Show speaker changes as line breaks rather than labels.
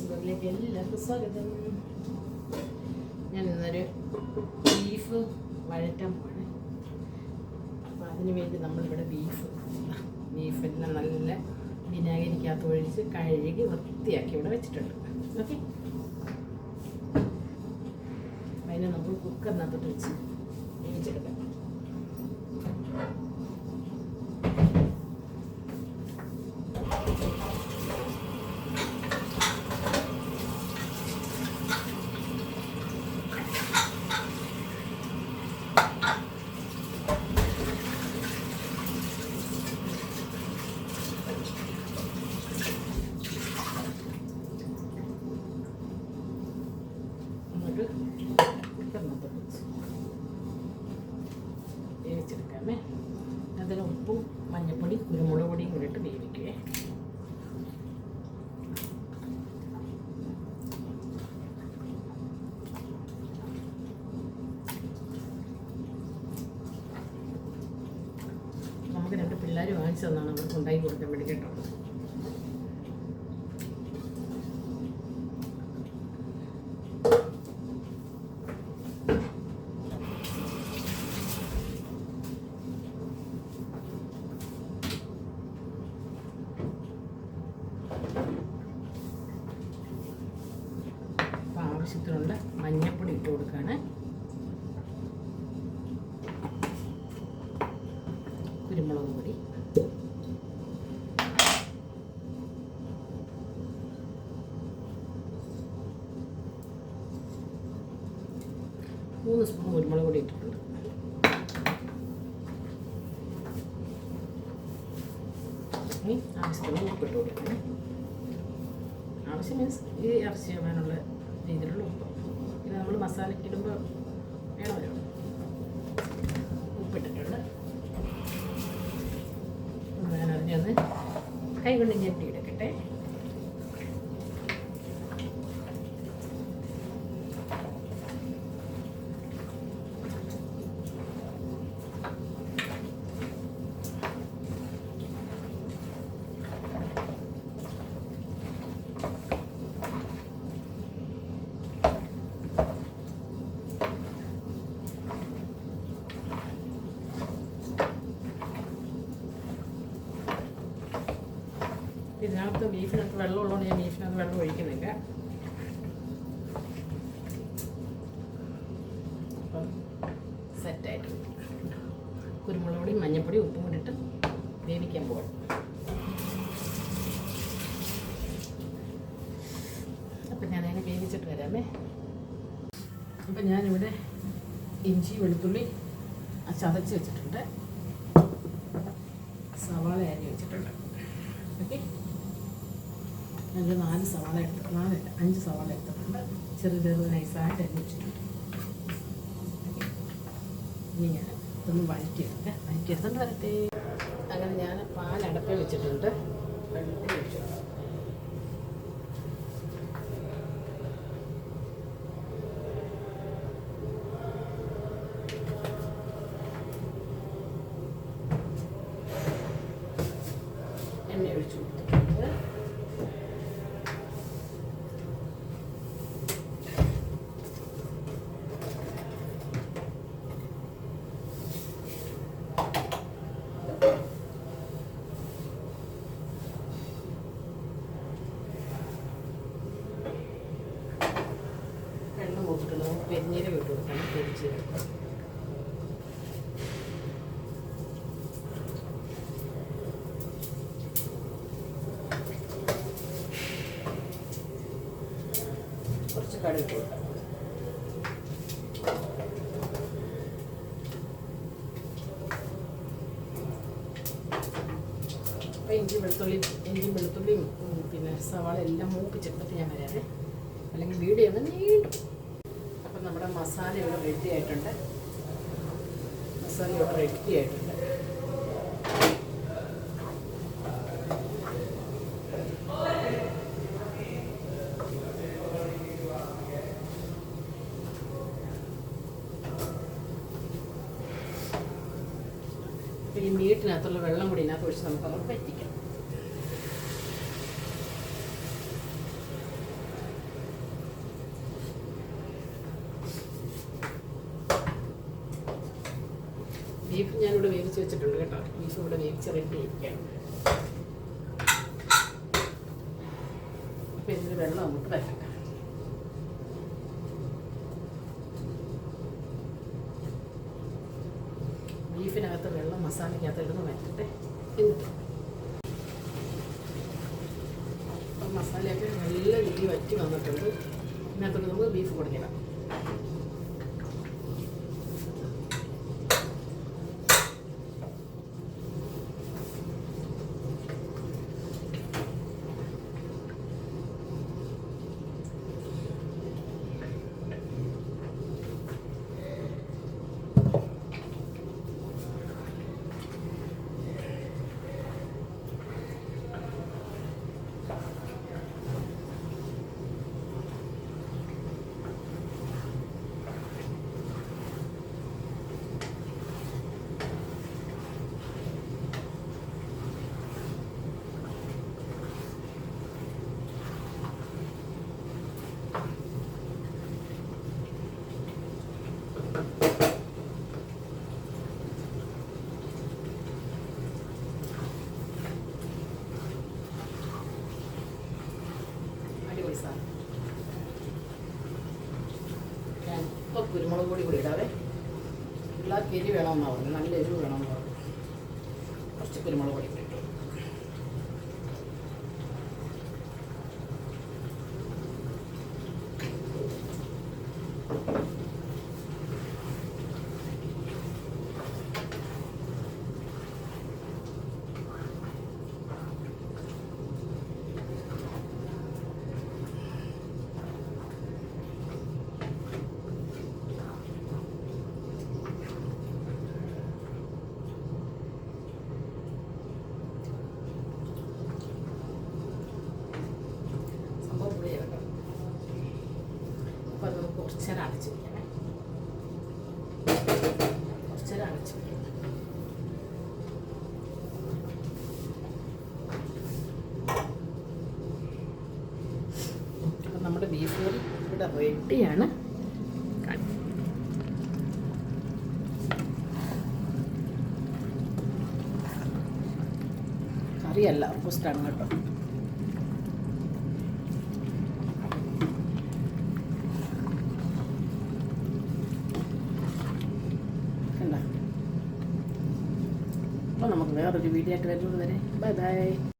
ബ്ലോഗിലേക്ക് എല്ലാവർക്കും സ്വാഗതം. ഞാൻ ഇന്നൊരു ബീഫ് വഴറ്റാൻ പോവാണ് അപ്പോൾ അതിന് വേണ്ടി നമ്മളിവിടെ ബീഫ് ബീഫിനെ നല്ല വിനാഗിരിക്കകത്ത് ഒഴിച്ച് കഴുകി വൃത്തിയാക്കി ഇവിടെ വെച്ചിട്ടുണ്ട്. ഓക്കെ അതിനെ നമ്മൾ കുക്കറിനകത്തോട്ട് വെച്ച് വേവിച്ചെടുക്കാം എന്നിട്ട് കുക്കറിനകത്തോട്ട് വെച്ച് വേവിച്ചെടുക്കാമേ അതിൽ ഉപ്പും മഞ്ഞൾപ്പൊടി കുരുമുളക് പൊടിയും കൂടി ഇട്ട് വേവിക്കുവേ നമുക്ക് രണ്ട് തന്നാണ് അവർക്ക് ഉണ്ടാക്കി കൊടുക്കാൻ വേണ്ടി കേട്ടോ. ആവശ്യത്തിനുള്ള മഞ്ഞപ്പൊടി ഇട്ട് കൊടുക്കുകയാണ് കുരുമുളക് പൊടി മൂന്ന് സ്പൂൺ കുരുമുളക് പൊടി ഇട്ടിട്ടുണ്ട്. ഇനി ആവശ്യത്തിന് ഉപ്പിട്ട് കൊടുക്കണം. ആവശ്യം മീൻസ് ഈ ഇറച്ചി ആവാനുള്ള രീതിയിലുള്ള ഉപ്പ്. ഇത് നമ്മൾ മസാലയ്ക്ക് ഇടുമ്പോൾ വേണമല്ലോ ഉപ്പിട്ടിട്ടുണ്ട്. ഞാൻ കൈകൊണ്ട് കൈ ഞെട്ടി ഇതിനകത്ത് ബീഫിനകത്ത് വെള്ളമുള്ളതുകൊണ്ട് ഞാൻ ബീഫിനകത്ത് വെള്ളം ഒഴിക്കുന്നില്ല. സെറ്റായിട്ട് കുരുമുളക് പൊടി മഞ്ഞൾപ്പൊടി ഉപ്പും കൂടി ഇട്ട് വേവിക്കാൻ പോകണം അപ്പം ഞാനതിനെ വേവിച്ചിട്ട് വരാമേ. അപ്പം ഞാനിവിടെ ഇഞ്ചി വെളുത്തുള്ളി ചതച്ച് വെച്ചിട്ടുണ്ട്. സവാള അരി വെച്ചിട്ടുണ്ട്. ഓക്കെ? ഞങ്ങൾ നാല് സവാള എടുത്ത് നാലല്ല അഞ്ച് സവാള എടുത്തിട്ടുണ്ട്. ചെറു ചെറു നൈസായിട്ട് അരി വെച്ചിട്ടുണ്ട്. ഇനി ഞാൻ ഇതൊന്ന് വഴറ്റിയെടുക്കാം വഴറ്റിയെടുത്തോണ്ട് വരട്ടെ? അങ്ങനെ ഞാൻ പാൽ പാലടപ്പേ വെച്ചിട്ടുണ്ട്. വെള്ളത്തിൽ ഒഴിച്ചു എണ്ണ ഒഴിച്ചു കൊടുത്തിട്ടുണ്ട് വെള്ളം കൊടുത്തിട്ടുണ്ട് നമുക്ക് പെരിഞ്ഞീരകം ഇട്ട് കൊടുക്കണം പെരിച്ചീരകം കുറച്ച് കടുക് ഇഞ്ചി വെളുത്തുള്ളി ഇഞ്ചി വെളുത്തുള്ളിയും പിന്നെ സവാള എല്ലാം മൂപ്പിച്ചെടുത്തിട്ട് ഞാൻ വരാതെ അല്ലെങ്കിൽ വീഡിയോ ഒന്ന് നീണ്ടും അപ്പം നമ്മുടെ മസാല ഇവിടെ റെഡി ആയിട്ടുണ്ട്. മസാല ഇവിടെ റെഡി ആയിട്ടുണ്ട്. ഈ മീറ്റിനകത്തുള്ള വെള്ളം കൂടി ഇതിനകത്ത് ഒഴിച്ച് നമുക്ക് അങ്ങോട്ട് പറ്റിക്കാം വേവിച്ച് വെച്ചിട്ടുണ്ട് കേട്ടോ. ബീഫ് ഇവിടെ വേവിച്ച് റെഡി ആയിരിക്കാം അപ്പം ഇതിന് വെള്ളം അങ്ങോട്ട് വരട്ടെ. ബീഫിനകത്ത് വെള്ളം മസാലയ്ക്കകത്ത് ഇടുന്ന വരട്ടെ. എന്നിട്ട് അപ്പം മസാലയൊക്കെ നല്ല രീതിയിൽ വറ്റി വന്നിട്ടുണ്ട്. ഇതിനകത്തോട്ട് നമുക്ക് ബീഫ് പൊടിക്കണം കുരുമുളക് പൊടി കൂടി ഇടാവേ പിള്ളേർക്ക് എരി വേണമെന്നാണ് പറഞ്ഞത്. നല്ല എരിവ് വേണമെന്ന് പറഞ്ഞു കുറച്ച് കുരുമുളക് പൊടി കൂടി ഇട്ടു സംഭവം പുളി കേട്ടോ അപ്പോൾ അത് നമുക്ക് കുറച്ച് നേരം അടച്ചു വയ്ക്കണേ കുറച്ച് നേരം അടച്ചു വയ്ക്കണം അപ്പം നമ്മുടെ ബീഫ് കറി ഇവിടെ റെഡിയാണ്. കറിയല്ല ഫസ്റ്റാണ് കേട്ടോ. വേറൊരു വീഡിയോ ആയിട്ട് വരുന്നത് വരെ ബൈ ബൈ